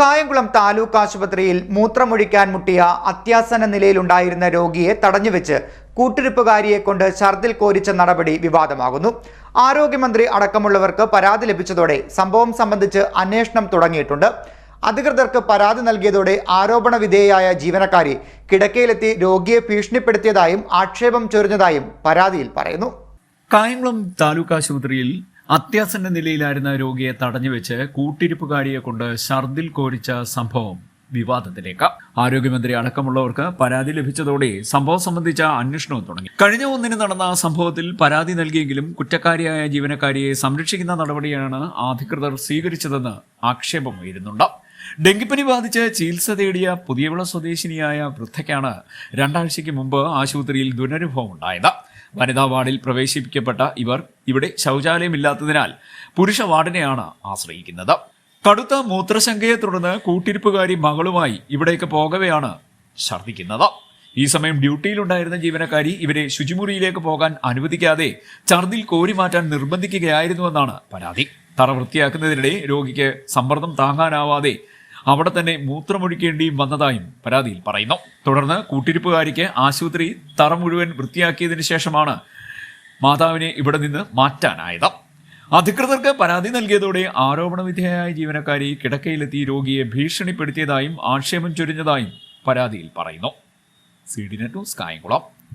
കായംകുളം താലൂക്ക് ആശുപത്രിയിൽ മൂത്രമൊഴിക്കാൻ മുട്ടിയ അത്യാസന നിലയിലുണ്ടായിരുന്ന രോഗിയെ തടഞ്ഞുവെച്ച് കൂട്ടിരിപ്പുകാരിയെ കൊണ്ട് ഛർദിൽ കോരിച്ച നടപടി വിവാദമാകുന്നു. ആരോഗ്യമന്ത്രി അടക്കമുള്ളവർക്ക് പരാതി ലഭിച്ചതോടെ സംഭവം സംബന്ധിച്ച് അന്വേഷണം തുടങ്ങിയിട്ടുണ്ട്. അധികൃതർക്ക് പരാതി നൽകിയതോടെ ആരോപണ വിധേയയായ ജീവനക്കാരി കിടക്കയിലെത്തി രോഗിയെ ഭീഷണിപ്പെടുത്തിയതായും ആക്ഷേപം ചൊരിഞ്ഞതായും പരാതിയിൽ പറയുന്നു. കായംകുളം താലൂക്ക് ആശുപത്രിയിൽ അത്യാസന്ന നിലയിലായിരുന്ന രോഗിയെ തടഞ്ഞു തടഞ്ഞുവെച്ച് കൂട്ടിരിപ്പുകാരിയെ കൊണ്ട് ഛർദിൽ കോരിച്ച സംഭവം വിവാദത്തിലേക്ക്. ആരോഗ്യമന്ത്രി അടക്കമുള്ളവർക്ക് പരാതി ലഭിച്ചതോടെ സംഭവം സംബന്ധിച്ച അന്വേഷണവും തുടങ്ങി. കഴിഞ്ഞ ഒന്നിന് നടന്ന സംഭവത്തിൽ പരാതി നൽകിയെങ്കിലും കുറ്റക്കാരിയായ ജീവനക്കാരിയെ സംരക്ഷിക്കുന്ന നടപടിയാണ് അധികൃതർ സ്വീകരിച്ചതെന്ന് ആക്ഷേപം ആക്ഷേപമുയരുന്നുണ്ട്. ഡെങ്കിപ്പനി ബാധിച്ച് ചികിത്സ തേടിയ പുതിയവിള സ്വദേശിനിയായ വൃദ്ധയ്ക്കാണ് രണ്ടാഴ്ചയ്ക്ക് മുമ്പ് ആശുപത്രിയിൽ ദുരനുഭവം ഉണ്ടായത് വനിതാ വാർഡിൽ പ്രവേശിപ്പിക്കപ്പെട്ട ഇവർ ഇവിടെ ശൗചാലയമില്ലാത്തതിനാൽ പുരുഷ വാർഡിനെയാണ് ആശ്രയിക്കുന്നത്. കടുത്ത മൂത്രശങ്കയെ തുടർന്ന് കൂട്ടിരിപ്പുകാരി മകളുമായി ഇവിടേക്ക് പോകവെയാണ് ഛർദ്ദിക്കുന്നത്. ഈ സമയം ഡ്യൂട്ടിയിലുണ്ടായിരുന്ന ജീവനക്കാരി ഇവരെ ശുചിമുറിയിലേക്ക് പോകാൻ അനുവദിക്കാതെ ഛർദിൽ കോരി മാറ്റാൻ നിർബന്ധിക്കുകയായിരുന്നുവെന്നാണ് പരാതി. തറ വൃത്തിയാക്കുന്നതിനിടെ രോഗിക്ക് സമ്മർദ്ദം താങ്ങാനാവാതെ അവിടെ തന്നെ മൂത്രമൊഴിക്കേണ്ടിയും വന്നതായും പരാതിയിൽ പറയുന്നു. തുടർന്ന് കൂട്ടിരിപ്പുകാരിക്ക് ആശുപത്രി തറ മുഴുവൻ വൃത്തിയാക്കിയതിനു ശേഷമാണ് മാതാവിനെ ഇവിടെ നിന്ന് മാറ്റാനായത്. അധികൃതർക്ക് പരാതി നൽകിയതോടെ ആരോപണ വിധേയയായ ജീവനക്കാരി കിടക്കയിലെത്തി രോഗിയെ ഭീഷണിപ്പെടുത്തിയതായും ആക്ഷേപം ചൊരിഞ്ഞതായും പരാതിയിൽ പറയുന്നു. C D net news Kayamkulam.